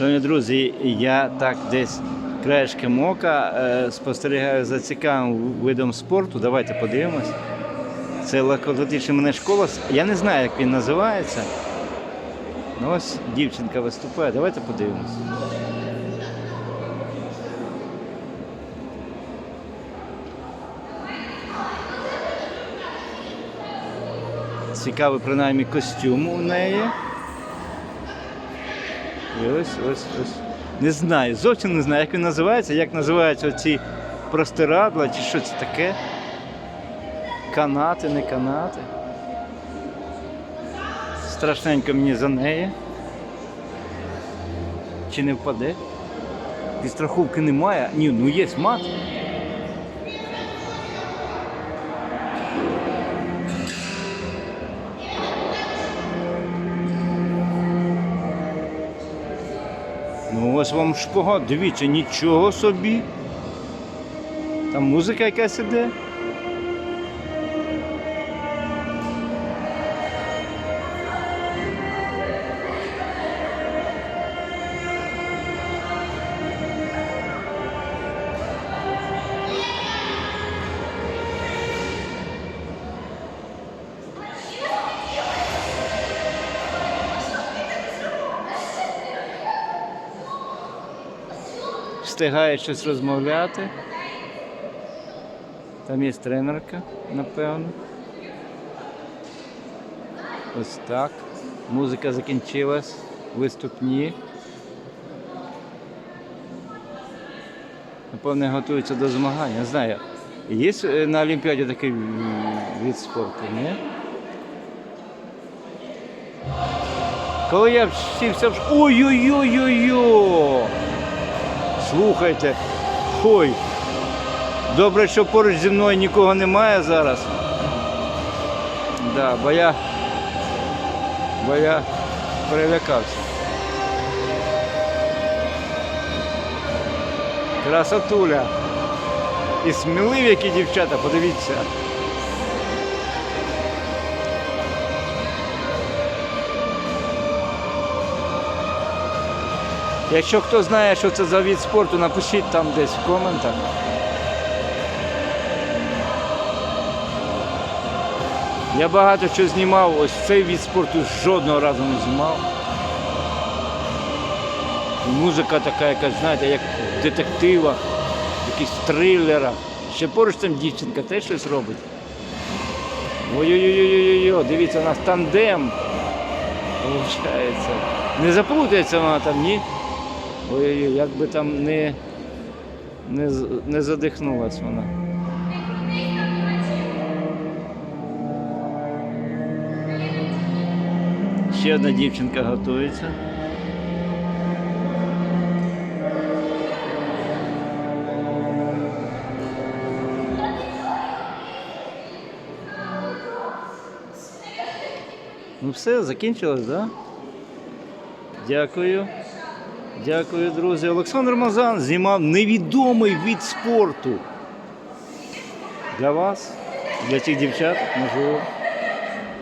Шановні друзі, я так десь краєшком ока е, спостерігаю за цікавим видом спорту. Давайте подивимось. Це легкоатлетична мене школа. Я не знаю, як він називається. Ну ось дівчинка виступає. Давайте подивимось. Цікавий принаймні костюм у неї. І ось, ось, ось. Не знаю, зовсім не знаю, як він називається, як називаються оці простирадла, чи що це таке. Канати, не канати. Страшненько мені за неї. Чи не впаде? І страховки немає. Ні, ну є мат. Ну ось вам шпагат, дивіться, нічого собі. Там музика якась іде. Встигає щось розмовляти. Там є тренерка, напевно. Ось так. Музика закінчилась. Виступні. Напевне, готуються до змагань. Не знаю. Є е, на Олімпіаді такий м, вид спорту, ні? Коли я вчився в Ой-ой-ой-ой-ой! Слухайте, ой, добре, що поруч зі мною нікого немає зараз. Да, бо я, бо я перелякався. Красотуля. І сміливі які дівчата, подивіться. Якщо хто знає, що це за від спорту, напишіть там десь в коментах. Я багато що знімав, ось цей від спорту жодного разу не знімав. І Музика така якась, знаєте, як в детективах, якісь трилерах. Ще поруч там дівчинка теж щось робить. Ой-ой-ой-ой-ой, дивіться, у нас тандем. Получається. Не заплутається вона там, ні? Ой-ой-ой, як би там не, не, не задихнулась вона. Ще одна дівчинка готується. Ну все, закінчилось, так? Да? Дякую. Дякую, друзі. Олександр Мазан знімав невідомий від спорту. Для вас, для цих дівчат, можливо.